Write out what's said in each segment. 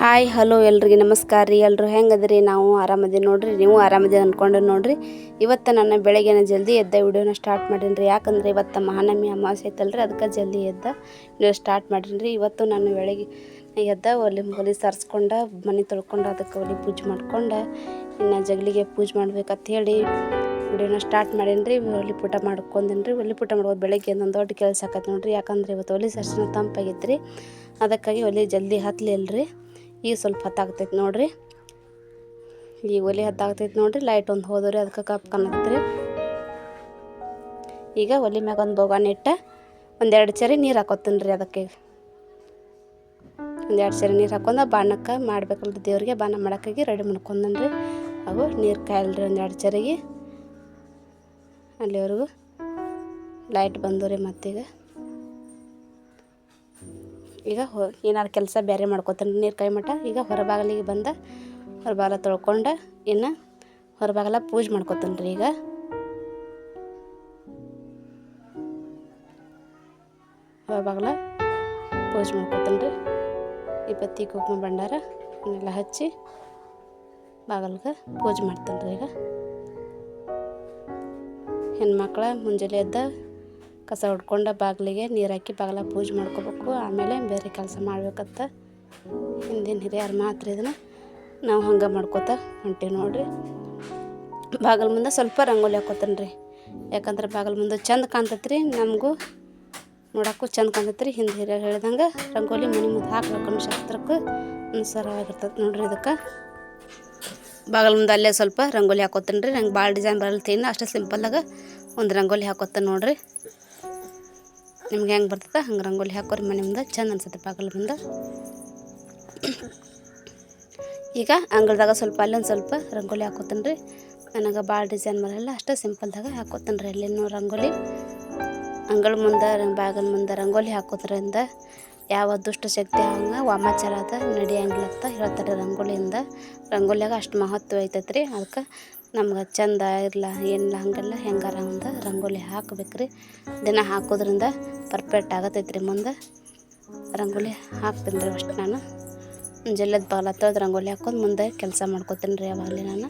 Hi, hello ಎಲ್ರಿಗೆ ನಮಸ್ಕಾರ ರೀ. ಎಲ್ಲರೂ ಹೆಂಗದ್ರಿ? ನಾವು ಆರಾಮದಿ ನೋಡ್ರಿ. ನೀವು ಆರಾಮದಿ ಅಂದ್ಕೊಂಡು ನೋಡ್ರಿ. ಇವತ್ತು ನನ್ನ ಬೆಳಗ್ಗೆನ ಜಲ್ದಿ ಎದ್ದ ವಿಡಿಯೋನ ಸ್ಟಾರ್ಟ್ ಮಾಡೀನಿ ರೀ. ಯಾಕಂದ್ರೆ ಇವತ್ತು ಮಹಾನವಮಿ ಅಮಾವಾಸ್ಯೆ ಐತಲ್ರಿ, ಅದಕ್ಕೆ ಜಲ್ದಿ ಎದ್ದ ವಿಡಿಯೋ ಸ್ಟಾರ್ಟ್ ಮಾಡೀನಿ ರೀ. ಇವತ್ತು ನಾನು ಬೆಳಗ್ಗೆ ಎದ್ದ ಒಲಿ ಒಲಿ ಸರ್ಸ್ಕೊಂಡ, ಮನೆ ತೊಳ್ಕೊಂಡು, ಅದಕ್ಕೆ ಒಲಿ ಪೂಜೆ ಮಾಡ್ಕೊಂಡು, ಇನ್ನು ಜಗಲಿಗೆ ಪೂಜೆ ಮಾಡ್ಬೇಕಂತ ಹೇಳಿ ವಿಡಿಯೋನ ಸ್ಟಾರ್ಟ್ ಮಾಡೀನಿ ರೀ. ಒಲಿ ಪುಟ ರೀ. ಒಲಿ ಪುಟ ಮಾಡ್ಬೋದು ಬೆಳಗ್ಗೆ ಒಂದು ದೊಡ್ಡ ಕೆಲಸ ಆಕೈತೆ ನೋಡ್ರಿ. ಯಾಕಂದ್ರೆ ಇವತ್ತು ಒಲಿ ಸರ್ಸಿನ ತಂಪಾಗಿತ್ತು ರೀ ಅದಕ್ಕಾಗಿ ಒಲಿ ಜಲ್ದಿ ಹತ್ತಲಿಲ್ರಿ ಈಗ ಸ್ವಲ್ಪ ಹತ್ತಾಗ್ತೈತೆ ನೋಡಿರಿ. ಈಗ ಒಲೆ ಹತ್ತಾಗ್ತೈತೆ ನೋಡಿರಿ. ಲೈಟ್ ಒಂದು ಹೋದ್ರಿ, ಅದಕ್ಕೆ ಕಪ್ ಕಾಣತ್ರಿ ಈಗ ಒಲೆ ಮ್ಯಾಗ ಒಂದು ಬೋಗಾನ ಇಟ್ಟ ಒಂದೆರಡು ಚರಿ ನೀರು ಹಾಕೋತೀನಿ ರೀ ಅದಕ್ಕೆ. ಒಂದೆರಡು ಸರಿ ನೀರು ಹಾಕೊಂಡು ಬಾಣಕ್ಕೆ ಮಾಡ್ಬೇಕಲ್ರಿ ದೇವ್ರಿಗೆ, ಬಾಣ ಮಾಡೋಕ್ಕಾಗಿ ರೆಡಿ ಮಾಡ್ಕೊಂಡನ್ರಿ ಅವು ನೀರು ಕಾಯಲ್ರಿ ಒಂದೆರಡು ಚರಿಗೆ. ಅಲ್ಲಿವರೆಗೂ ಲೈಟ್ ಬಂದು ರೀ ಮತ್ತೀಗ. ಈಗ ಹೊ, ಏನಾರು ಕೆಲಸ ಬೇರೆ ಮಾಡ್ಕೊತಾನೆ ನೀರು ಕೈ ಮಟ್ಟ ಈಗ ಹೊರಬಾಗಿಲಿಗೆ ಬಂದ ಹೊರಬಾಗಲ ತೊಳ್ಕೊಂಡು ಇನ್ನು ಹೊರಬಾಗಲ ಪೂಜೆ ಮಾಡ್ಕೊತಾನೆ ರೀ ಈಗ. ಹೊರಬಾಗಲ ಪೂಜೆ ಮಾಡ್ಕೊತಾನೆ ರೀ ಇಪ್ಪತ್ತಿ ಕುಂಕುಮ ಭಂಡಾರ ಹಚ್ಚಿ ಬಾಗಲ್ಗೆ ಪೂಜೆ ಮಾಡ್ತಾನೆ ರೀ ಈಗ. ಹೆಣ್ಮಕ್ಳ ಮುಂಜಾನೆ ಎದ್ದ ಕಸ ಹೊಡ್ಕೊಂಡ ಬಾಗಿಲಿಗೆ ನೀರು ಹಾಕಿ ಬಾಗಿಲ ಪೂಜೆ ಮಾಡ್ಕೋಬೇಕು. ಆಮೇಲೆ ಬೇರೆ ಕೆಲಸ ಮಾಡ್ಬೇಕತ್ತ ಹಿಂದಿನ ಹಿರಿಯರು ಮಾತ್ರ ಇದನ್ನು ನಾವು ಹಂಗೆ ಮಾಡ್ಕೋತ ಹೊಂಟೀವಿ ನೋಡ್ರಿ. ಬಾಗಿಲ ಮುಂದೆ ಸ್ವಲ್ಪ ರಂಗೋಲಿ ಹಾಕೋತಾನೆ ರೀ. ಯಾಕಂದ್ರೆ ಬಾಗಿಲ ಮುಂದೆ ಚಂದ ಕಾಣ್ತೈತ್ರಿ ನಮಗೂ. ನೋಡೋಕ್ಕೂ ಚಂದ ಕಾಣ್ತೈತೆ ರೀ ಹಿಂದೆ ಹಿರಿಯರು ಹೇಳಿದಂಗೆ ರಂಗೋಲಿ ಮನೆ ಮುಂದೆ ಹಾಕ್ಬೇಕು ಅನ್ನೋ ಶಾಸ್ತ್ರಕ್ಕೆ ಅನುಸಾರವಾಗಿರ್ತೈತೆ ನೋಡ್ರಿ ಇದಕ್ಕೆ. ಬಾಗಿಲ ಮುಂದೆ ಅಲ್ಲೇ ಸ್ವಲ್ಪ ರಂಗೋಲಿ ಹಾಕೋತೀನಿ ರೀ ನಂಗೆ ಭಾಳ ಡಿಸೈನ್ ಬರಲ್ತೀನಿ. ಅಷ್ಟೇ ಸಿಂಪಲ್ಲಾಗ ಒಂದು ರಂಗೋಲಿ ಹಾಕೋತ ನೋಡ್ರಿ. ನಿಮ್ಗೆ ಹೆಂಗೆ ಬರ್ತದೆ? ಹಂಗೆ ರಂಗೋಲಿ ಹಾಕೋರಿ ಮನೆ ಮುಂದೆ. ಚಂದ ಅನ್ಸುತ್ತೆ ಬಾಗಿಲ ಮುಂದೆ ಈಗ ಅಂಗಳದಾಗ ಸ್ವಲ್ಪ ಅಲ್ಲೊಂದು ಸ್ವಲ್ಪ ರಂಗೋಲಿ ಹಾಕೋತೀನಿ ರೀ ನನಗೆ ಭಾಳ ಡಿಸೈನ್ ಬರಲ್ಲ, ಅಷ್ಟೇ ಸಿಂಪಲ್ದಾಗ ಹಾಕೋತೀನಿ ರೀ ಅಲ್ಲಿನೂ ರಂಗೋಲಿ. ಅಂಗಳ ಮುಂದೆ, ಬಾಗಲ್ ಮುಂದೆ ರಂಗೋಲಿ ಹಾಕೋದ್ರಿಂದ ಯಾವ ದುಷ್ಟ ಶಕ್ತಿ ಹಂಗೆ ವಾಮಾಚಾರ ಅದ ನಡೆಯಂಗಿಲ್ಲ ಅಂತ ಹೇಳ್ತಾರೆ ರಂಗೋಲಿಯಿಂದ. ರಂಗೋಲಿಯಾಗ ಅಷ್ಟು ಮಹತ್ವ ಐತೈತೆ ಅದಕ್ಕೆ ನಮ್ಗೆ ಚಂದ ಇರಲ್ಲ ಏನಿಲ್ಲ ಹಂಗೆಲ್ಲ ಹೆಂಗಾರ ಒಂದು ರಂಗೋಲಿ ಹಾಕ್ಬೇಕು ರೀ ದಿನ ಹಾಕೋದ್ರಿಂದ ಪರ್ಫೆಕ್ಟ್ ಆಗತೈತೆ ರೀ ಮುಂದೆ. ರಂಗೋಲಿ ಹಾಕ್ತೀನಿ ರೀ ಅಷ್ಟು ನಾನು. ಜಲ್ಲದ ಬಾಲ ತೊಳೆದು ರಂಗೋಲಿ ಹಾಕೊಂಡು ಮುಂದೆ ಕೆಲಸ ಮಾಡ್ಕೋತೀನಿ ರೀ ಯಾವಾಗಲೇ ನಾನು.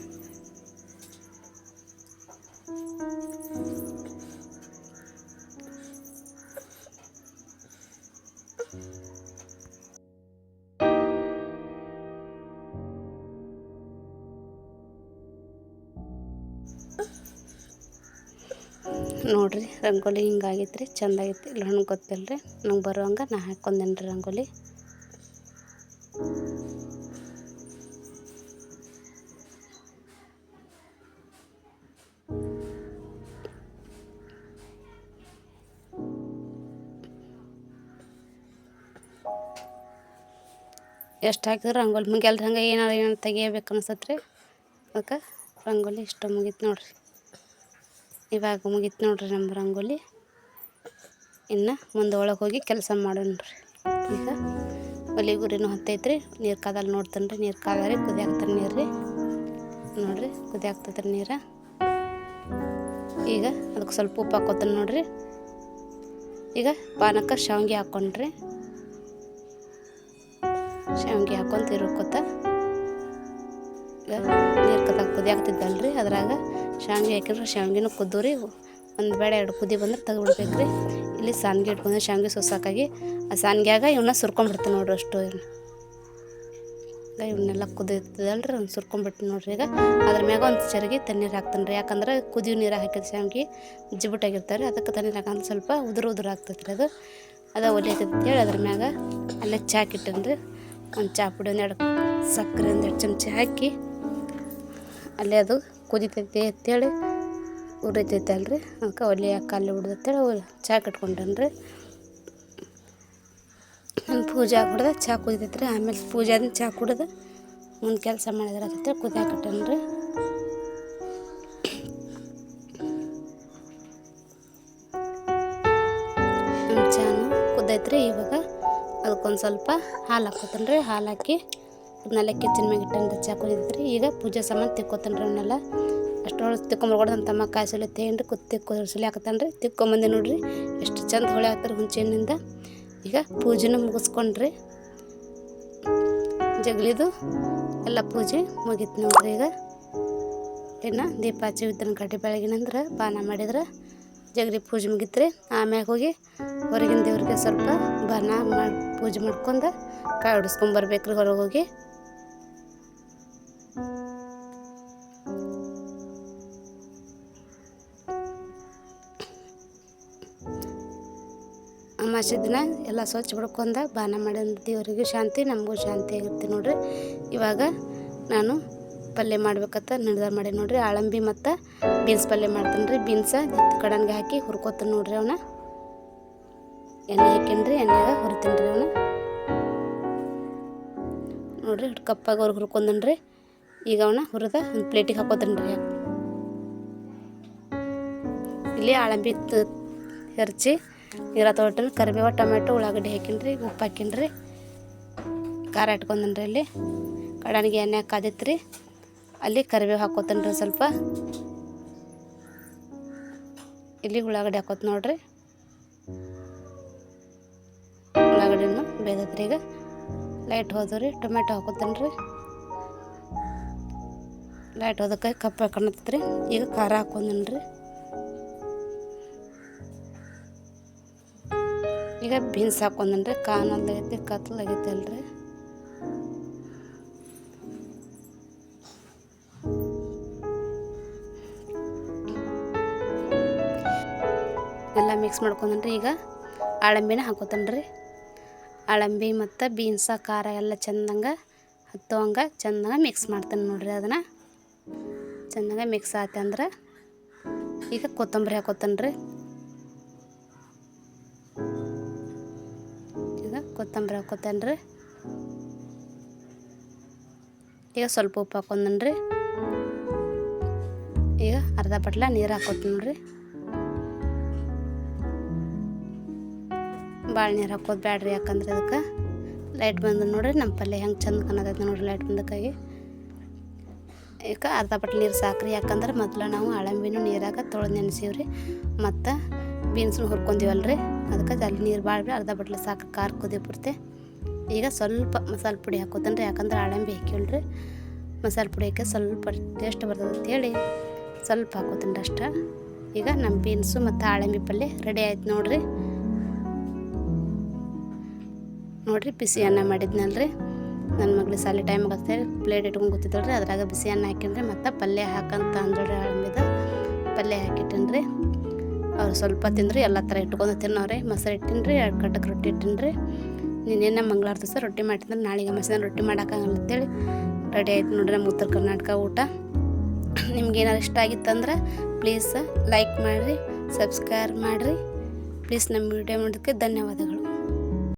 ನೋಡ್ರಿ, ರಂಗೋಲಿ ಹಿಂಗಾಗೈತೆ ರೀ ಚಂದ ಆಗೈತಿ ಇಲ್ಲ ಹಣ್ಣು ಗೊತ್ತಿಲ್ಲ ರೀ ನಂಗೆ ಬರುವಂಗೆ ನಾ ಹಾಕ್ಕೊಂಡೇನಿ ರೀ ರಂಗೋಲಿ. ಎಷ್ಟು ಹಾಕಿದ್ರೆ ರಂಗೋಲಿ? ಮುಂಗೆಲ್ಲ ಹಂಗೆ ಏನಾರು ಏನಾರು ತೆಗಿಯಬೇಕು ಅನ್ಸತ್ತೆ ರೀ ಅದಕ್ಕೆ ರಂಗೋಲಿ ಇಷ್ಟು ಮುಗೀತು ನೋಡ್ರಿ. ಇವಾಗ ಮುಗೀತು ನೋಡ್ರಿ ನಮ್ಮ ರಂಗೋಲಿ. ಇನ್ನು ಮುಂದೆ ಒಳಗೆ ಹೋಗಿ ಕೆಲಸ ಮಾಡೋಣ ರೀ. ಈಗ ಒಲಿ ಗುರಿನೂ ಹತ್ತೈತ್ರಿ. ನೀರು ಕಾದಲ್ಲಿ ನೋಡ್ತಾನೆ ರೀ. ನೀರು ಕಾದಾರಿ, ಕುದಿ ಹಾಕ್ತಾರೆ ನೀರು ರೀ. ನೋಡಿರಿ, ಕುದಿ ಆಗ್ತೈತೆ ನೀರು. ಈಗ ಅದಕ್ಕೆ ಸ್ವಲ್ಪ ಉಪ್ಪು ಹಾಕೋತಾನೆ ನೋಡ್ರಿ. ಈಗ ಪಾನಕ ಶಾವಿಗೆ ಹಾಕ್ಕೊಂಡ್ರಿ ಶಾವಿಗೆ ಹಾಕೊಂಡು ತಿರುಕೋತ ನೀರು ಕದ ಕುದಿ ರೀ ಅದ್ರಾಗ ಶಾವಿಗೆ ಹಾಕಿದ್ರೆ. ಶಾವಿಗೆನೂ ಕುದ್ದು ರೀ ಒಂದು ಬೇಡ ಎರಡು ಕುದಿ ಬಂದ್ರೆ ತೆಗೆದ್ಬಿಡ್ಬೇಕು ರೀ ಇಲ್ಲಿ ಸಾನ್ಗೆ ಇಟ್ಕೊಂಡು ಶಾವಿಗೆ ಸೊಸಾಕಾಗಿ ಆ ಸಾನ್ಗ್ಯಾಗ ಇವನ್ನ ಸುರ್ಕೊಂಡ್ಬಿಡ್ತೀನಿ ನೋಡ್ರಿ ಅಷ್ಟು. ಈಗ ಇವನ್ನೆಲ್ಲ ರೀ ಒಂದು ಸುರ್ಕೊಂಡ್ಬಿಟ್ಟು ನೋಡ್ರಿ ಈಗ. ಅದ್ರ ಮ್ಯಾಗ ಒಂದು ಚರಿಗೆ ತಣ್ಣೀರು ಹಾಕ್ತಾನೆ ರೀ. ಯಾಕಂದ್ರೆ ಕುದಿಯೋ ನೀರು ಹಾಕಿದ ಶಾವಿಗೆ ರೀ ಅದಕ್ಕೆ ತಣ್ಣೀರು ಹಾಕಂದ್ರೆ ಸ್ವಲ್ಪ ಉದುರು ಉದುರು ಆಗ್ತೈತೆ ರೀ ಅದು. ಅದ ಒಲೆ ಹೇಳಿ ಅದ್ರ ಮ್ಯಾಗ. ಅಲ್ಲೇ ಚಾಕ್ ಇಟ್ಟೇನಿ ರೀ ಒಂದು ಚಾ ಪುಡಿ ಒಂದೆರಡು ಸಕ್ಕರೆ ಒಂದೆರಡು ಚಮಚ ಹಾಕಿ ಅಲ್ಲೇ ಅದು ಕುದಿತೈತಿ ಅಂತೇಳಿ ಉರಿತೈತೆ ಅಲ್ರಿ. ಅದಕ್ಕೆ ಒಲೆ ಕಲ್ಲು ಹಿಡ್ದತ್ತೇಳಿ ಚಾ ಕಟ್ಕೊಂಡನ್ರಿ ರೀ. ನನ್ನ ಪೂಜೆ ಆಗ್ಬಿಡ್ದೆ, ಚಾ ಕುದಿತೈತೆ ರೀ. ಆಮೇಲೆ ಪೂಜೆ ಅಂದ್ರೆ ಚಾ ಕುಡ್ದು ಮುಂದೆ ಕೆಲಸ ಮಾಡಿದ್ರೆ ಆಗತ್ತೆ ಕುದಿಯಾಕಟ್ಟೇನಿ ರೀ. ನಮ್ಮ ಚಾನು ಕುದೈತ್ರಿ ಇವಾಗ. ಅದಕ್ಕೊಂದು ಸ್ವಲ್ಪ ಹಾಲು ಹಾಕೋತಾನೆ ರೀ ಹಾಲು ಹಾಕಿ ಅದನ್ನೆಲ್ಲ ಕಿಚನ್ ಮ್ಯಾಗ ಇಟ್ಟಂತ ಚಾ ಕುದಿದ್ರಿ ಈಗ ಪೂಜೆ ಸಾಮಾನು ತಿಕ್ಕೋತಾನೆ ರೀ ಅವನ್ನೆಲ್ಲ ಅಷ್ಟೊಳಗೆ ತಿಕ್ಕೊಂಬರ್ಕೊಡ್ದು ನಮ್ಮ ತಮ್ಮ ಕಾಯಿ ಸೊಲೆ ತೇನ್ರಿ, ಕುತ್ ತಿಕ್ಕೋ ಸೊಲೆ ತಿಕ್ಕೊಂಬಂದೆ ನೋಡ್ರಿ, ಎಷ್ಟು ಚಂದ ಹೊಳೆ ಹಾಕ್ತಾರೆ ಹುಂಚೆಹಣ್ಣಿಂದ ಈಗ ಪೂಜೆನೂ ಮುಗಿಸ್ಕೊಂಡ್ರಿ. ಜಗಲಿದು ಎಲ್ಲ ಪೂಜೆ ಮುಗೀತು ನೋಡ್ರಿ ಈಗ. ಇನ್ನು ದೀಪ ಹಚ್ಚಿ ವಿತ್ತನ ಕಟ್ಟಿ ಬೆಳಗಿನಂದ್ರೆ ಪಾನ ಮಾಡಿದ್ರೆ ಜಗಲಿ ಪೂಜೆ ಮುಗಿತ್ರಿ. ಆಮ್ಯಾಗ ಹೋಗಿ ಹೊರಗಿನ ದೇವ್ರಿಗೆ ಸ್ವಲ್ಪ ಬಾನ ಮಾಡಿ ಪೂಜೆ ಮಾಡ್ಕೊಂಡು ಕಾಯಿ ಹೊಡಿಸ್ಕೊಂಬರ್ಬೇಕ್ರಿ ಹೊರಗೆ ಹೋಗಿ. ಅಮಾವಾಸ್ಯೆ ದಿನ ಎಲ್ಲ ಸ್ವಚ್ಛ ಬಿಡ್ಕೊಂದ ಬಾನ ಮಾಡಿದ ದೇವರಿಗೂ ಶಾಂತಿ ನಮಗೂ ಶಾಂತಿ ಆಗುತ್ತೆ ನೋಡ್ರಿ ಇವಾಗ ನಾನು ಪಲ್ಯ ಮಾಡ್ಬೇಕಂತ ನಿರ್ಧಾರ ಮಾಡಿ ನೋಡ್ರಿ ಆಳಂಬಿ ಮತ್ತು ಬೀನ್ಸ್ ಪಲ್ಯ ಮಾಡ್ತೀನಿ ರೀ ಬೀನ್ಸ ಕಡನ್ಗೆ ಹಾಕಿ ಹುರ್ಕೋತೀನಿ ನೋಡ್ರಿ ಅವನ್ನ ಎಣ್ಣೆ ಹಾಕೀನಿ ಎಣ್ಣೆಗೆ ಹುರಿತೀನಿ ರೀ ಅವನ ನೋಡ್ರಿ ಕಪ್ಪಾಗಿ ಅವ್ರು ಹುರ್ಕೊಂಡನ್ ರೀ ಈಗ ಅವನ ಹುರಿದ ಒಂದು ಪ್ಲೇಟಿಗೆ ಹಾಕೋತೀನಿ ರೀ ಇಲ್ಲಿ ಆಳಂಬಿ ಹೆರ್ಚಿ ನೀರ ತೊಗೊಟ್ಟಿನ ಕರಿಬೇವ, ಟೊಮೆಟೊ, ಉಳ್ಳಾಗಡ್ಡಿ ಹಾಕಿನ್ರಿ, ಉಪ್ಪು ಹಾಕಿನ್ರಿ. ಖಾರ ಇಟ್ಕೊಂಡನ್ರಿ ಇಲ್ಲಿ ಕಡಾಣಿಗೆ ಎಣ್ಣೆ ಕಾದಿತ್ತು ರೀ ಅಲ್ಲಿ ಕರಿಬೇವು ಹಾಕೋತನ್ರಿ ಸ್ವಲ್ಪ. ಇಲ್ಲಿ ಉಳ್ಳಾಗಡ್ಡಿ ಹಾಕೋತ ನೋಡ್ರಿ. ಉಳ್ಳಾಗಡ್ಡಿನೂ ಬೇದತ್ರಿ ಈಗ. ಲೈಟ್ ಹೋದ್ರಿ, ಟೊಮೆಟೊ ಹಾಕೋತನ್ರಿ. ಲೈಟ್ ಹೋದಕ್ಕೆ ಕಪ್ಪು ಹಾಕೊಂಡತ್ರಿ. ಈಗ ಖಾರ ಹಾಕೊಂದಿನಿ ಈಗ ಬೀನ್ಸ್ ಹಾಕೊಂಡ್ರೆ ರೀ ಕಾನಲ್ಲಾಗೈತಿ ಕತ್ಲಾಗೈತಿ ಅಲ್ರಿ. ಎಲ್ಲ ಮಿಕ್ಸ್ ಮಾಡ್ಕೊಂಡ್ರಿ ಈಗ ಆಳಂಬಿನ ಹಾಕೋತನ್ರಿ. ಆಳಂಬಿ ಮತ್ತು ಬೀನ್ಸ, ಖಾರ ಎಲ್ಲ ಚೆಂದಂಗೆ ಹತ್ತುವಂಗೆ ಚೆಂದಂಗೆ ಮಿಕ್ಸ್ ಮಾಡ್ತೀನಿ ನೋಡ್ರಿ ಅದನ್ನು. ಚೆಂದಂಗೆ ಮಿಕ್ಸ್ ಆಯ್ತಂದ್ರೆ ಈಗ ಕೊತ್ತಂಬರಿ ಹಾಕೋತೇನೆ ಕೊತ್ತಂಬರಿ ರೀ ಈಗ ಸ್ವಲ್ಪ ಉಪ್ಪು ಹಾಕೊಂಡೇನಿ ರೀ ಈಗ ಅರ್ಧ ಪಟ್ಲ ನೀರು ಹಾಕೋತೀನಿ ನೋಡ್ರಿ. ಭಾಳ ನೀರು ಹಾಕೋದು ಬ್ಯಾಡ್ರಿ ಯಾಕಂದ್ರೆ ಅದಕ್ಕೆ ಲೈಟ್ ಬಂದು ನೋಡ್ರಿ ನಮ್ಮ ಪಲ್ಯ ಹೆಂಗೆ ಚಂದ ಕಾಣತೈತೆ ನೋಡ್ರಿ ಲೈಟ್ ಬಂದಕ್ಕಾಗಿ. ಈಗ ಅರ್ಧ ಪಟ್ಲ ನೀರು ಸಾಕ್ರಿ, ಯಾಕಂದ್ರೆ ಮೊದಲು ನಾವು ಅಳಂಬಿನೂ ನೀರಾಗ ತೊಳೆದು ನೆನೆಸೀವ್ರಿ, ಮತ್ತು ಬೀನ್ಸ್ನು ಹುರ್ಕೊಂತೀವಲ್ರಿ ಅದಕ್ಕೆ ಅಲ್ಲಿ ನೀರು ಭಾಳ ಅರ್ಧ ಬಟ್ಲ ಸಾಕು, ಖಾರ ಕುದಿ ಬಿಡ್ತೆ. ಈಗ ಸ್ವಲ್ಪ ಮಸಾಲೆ ಪುಡಿ ಹಾಕೋತೇನೆ ಯಾಕಂದ್ರೆ ಆಳಂಬಿ ಹಾಕಿವಲ್ರಿ ಮಸಾಲೆ ಪುಡಿ ಹಾಕಿ ಸ್ವಲ್ಪ ಟೇಸ್ಟ್ ಬರ್ತದೆ ಅಂತೇಳಿ ಸ್ವಲ್ಪ ಹಾಕೋತೀನಿ ರೀ ಅಷ್ಟೇ. ಈಗ ನಮ್ಮ ಬೀನ್ಸು ಮತ್ತು ಆಳಂಬಿ ಪಲ್ಯ ರೆಡಿ ಆಯ್ತು ನೋಡ್ರಿ. ನೋಡ್ರಿ, ಬಿಸಿ ಅನ್ನ ಮಾಡಿದ್ನಲ್ರಿ. ನನ್ನ ಮಗಳಿಗೆ ಸಾಲಿ ಟೈಮ್ ಆಗತ್ತೆ ಪ್ಲೇಟ್ ಇಟ್ಕೊಂಡು ಕೂತಿದ್ದಳ್ರಿ ಅದ್ರಾಗ ಬಿಸಿ ಅನ್ನ ಹಾಕಿನ್ರಿ ಮತ್ತು ಪಲ್ಯ ಹಾಕಂತ ಅಂದ್ರಿ ಆಳಂಬಿದ. ಪಲ್ಯ ಹಾಕಿಟ್ಟಿನ್ರಿ. ಅವ್ರು ಸ್ವಲ್ಪ ತಿಂದರೆ ಎಲ್ಲ ಥರ ಇಟ್ಕೊಂಡು ತಿನ್ನೋರೆ ಮೊಸರು ಇಟ್ಟಿನ್ರಿ, ಎರಡು ಕಟ್ಟಕ್ಕೆ ರೊಟ್ಟಿ ಇಟ್ಟಿನ್ರಿ. ನೀನೇನೇ ಮಂಗಳವಾರ ದಿವಸ ರೊಟ್ಟಿ ಮಾಡಿದ್ರೆ ನಾಳೆಗೆ ಮಸಿನ ರೊಟ್ಟಿ ಮಾಡೋಕ್ಕಾಗಲ್ಲ ಅಂತೇಳಿ ರೆಡಿ ಆಯ್ತು ನೋಡ್ರಿ ನಮ್ಮ ಉತ್ತರ ಕರ್ನಾಟಕ ಊಟ. ನಿಮ್ಗೆ ಏನಾರು ಇಷ್ಟ ಆಗಿತ್ತಂದ್ರೆ ಪ್ಲೀಸ್ ಲೈಕ್ ಮಾಡಿರಿ ಸಬ್ಸ್ಕ್ರೈಬ್ ಮಾಡಿರಿ. ಪ್ಲೀಸ್ ನಮ್ಮ ವಿಡಿಯೋ ಮಾಡೋದಕ್ಕೆ ಧನ್ಯವಾದಗಳು.